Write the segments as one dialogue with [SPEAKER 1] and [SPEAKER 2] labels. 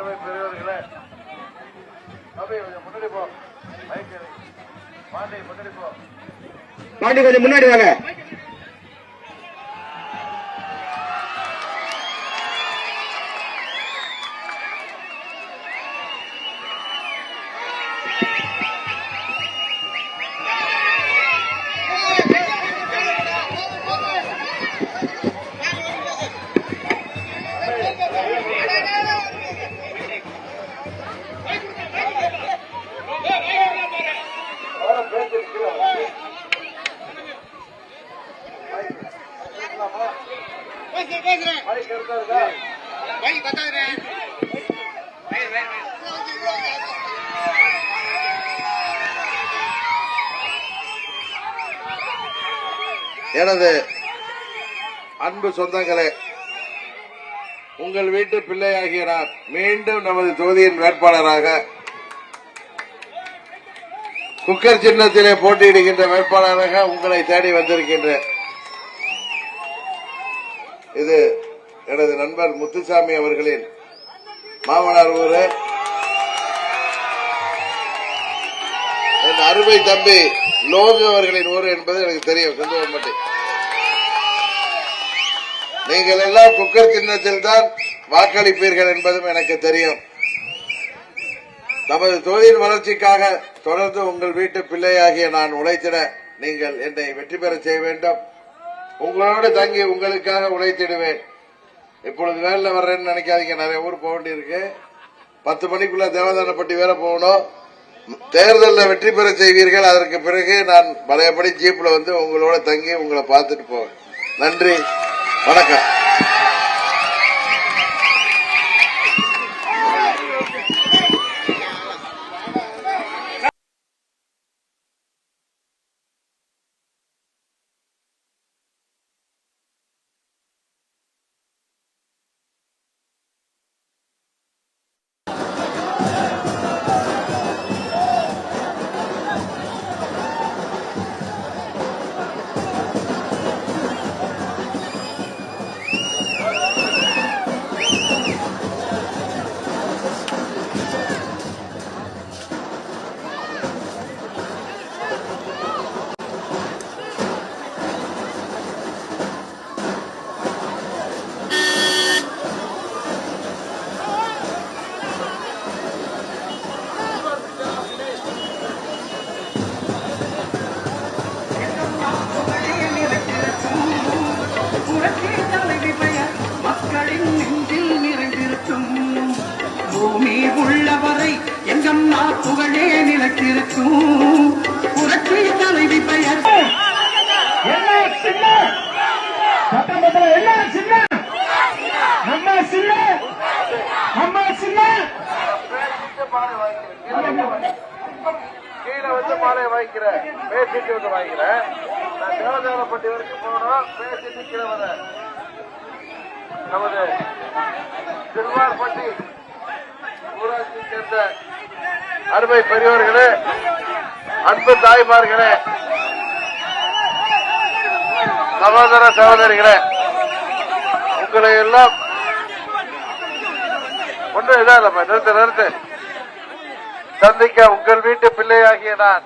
[SPEAKER 1] அருமை பெரியவர்களே. கொஞ்சம் முன்னாடி போ. பாண்டி முன்னாடி போ.
[SPEAKER 2] பாண்டி கொஞ்சம் முன்னாடி வாங்க.
[SPEAKER 1] மைக் எனது அன்பு சொந்தங்களே உங்கள் வீட்டு பிள்ளையாகிய நான் மீண்டும் நமது தொகுதியின் வேட்பாளராக குக்கர் சின்னத்திலே போட்டியிடுகின்ற வேட்பாளராக உங்களை தேடி வந்திருக்கின்றேன். இது எனது நண்பர் முத்துசாமி அவர்களின் மாமனார் ஊரு. என் அருமை தம்பி லோகு அவர்களின் ஊர் என்பது எனக்கு தெரியும் செந்தவம்பட்டி நீங்கள் எல்லாம் குக்கர் சின்னத்தில் தான் வாக்களிப்பீர்கள் என்பதும் எனக்கு தெரியும். நமது தொழில் வளர்ச்சிக்காக தொடர்ந்து உங்கள் வீட்டு பிள்ளையாகிய நான் உழைத்திட நீங்கள் என்னை வெற்றி பெற செய்ய வேண்டும். உங்களோடு தங்கி உங்களுக்காக உழைத்திடுவேன். இப்பொழுது வேலையில் வர்றேன்னு நினைக்காதீங்க நிறைய ஊர் போக வேண்டியிருக்கு. பத்து மணிக்குள்ள தேவதானப்பட்டி வேற போகணும். தேர்தலில் வெற்றி பெற செய்வீர்கள். அதற்கு பிறகு நான் பழையபடி ஜீப்ல வந்து உங்களோட தங்கி உங்களை பார்த்துட்டு போவேன். நன்றி. வணக்கம்.
[SPEAKER 3] புகழே நிலைத்திருக்கும் புரட்சி தலைவி பெயர்.
[SPEAKER 2] என்ன சின்ன? சட்டமன்ற என்ன சின்ன? நம்ம சின்ன? நம்ம சின்ன?
[SPEAKER 1] கீழே வந்து மாலை வாங்கிக்கிறேன் பேசிட்டு வந்து வாங்கிக்கிறேன் நான் தேவதானப்பட்டி வரைக்கும் போகணும் பேசிட்டு கீழே வரேன் நமது திருவார்பட்டி ஊராட்சியை சேர்ந்த அருமை பெரியவர்களே அன்பு தாய்மார்களே சகோதர சகோதரிகளே உங்களை எல்லாம் ஒன்றும் இதா இல்லப்பா நிறுத்து நிறுத்து. சந்திக்க உங்கள் வீட்டு பிள்ளையாகிய நான்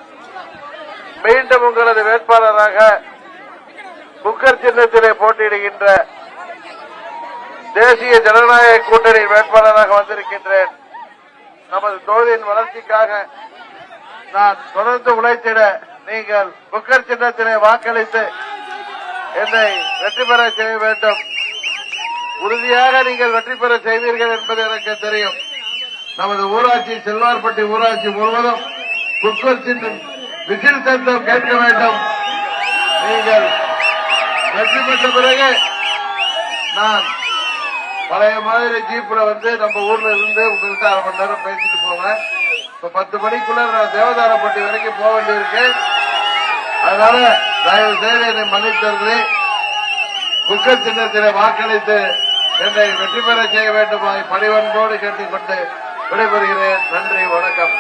[SPEAKER 1] மீண்டும் உங்களது வேட்பாளராக புக்கர் சின்னத்திலே போட்டியிடுகின்ற தேசிய ஜனநாயக கூட்டணியின் வேட்பாளராக வந்திருக்கின்றேன். நமது தொகுதியின் வளர்ச்சிக்காக நான் தொடர்ந்து உழைத்திட நீங்கள் புக்கர் சின்னத்திலே வாக்களித்து என்னை வெற்றி பெற செய்ய வேண்டும். உறுதியாக நீங்கள் வெற்றி பெற செய்வீர்கள் என்பது எனக்கு தெரியும். நமது ஊராட்சி செல்வார்பட்டி ஊராட்சி முழுவதும் குக்கர் சின்னம் விசில் சத்தம் கேட்க வேண்டும். நீங்கள் வெற்றி பெற்ற பிறகு நான் பழைய மாதிரி ஜீப்ல வந்து நம்ம ஊர்ல இருந்து உங்கள்கிட்ட அரை மணி நேரம் பேசிட்டு போவேன். இப்ப பத்து மணிக்குள்ள நான் தேவதாரப்பட்டி வரைக்கும் போக வேண்டியிருக்கு. அதனால தயவு செய்து என்னை மன்னித்தது குக்க சின்னத்திலே வாக்களித்து என்னை வெற்றி பெற செய்ய வேண்டுமாய் பணிவன்போடு கேட்டுக்கொண்டு விடைபெறுகிறேன். நன்றி வணக்கம்.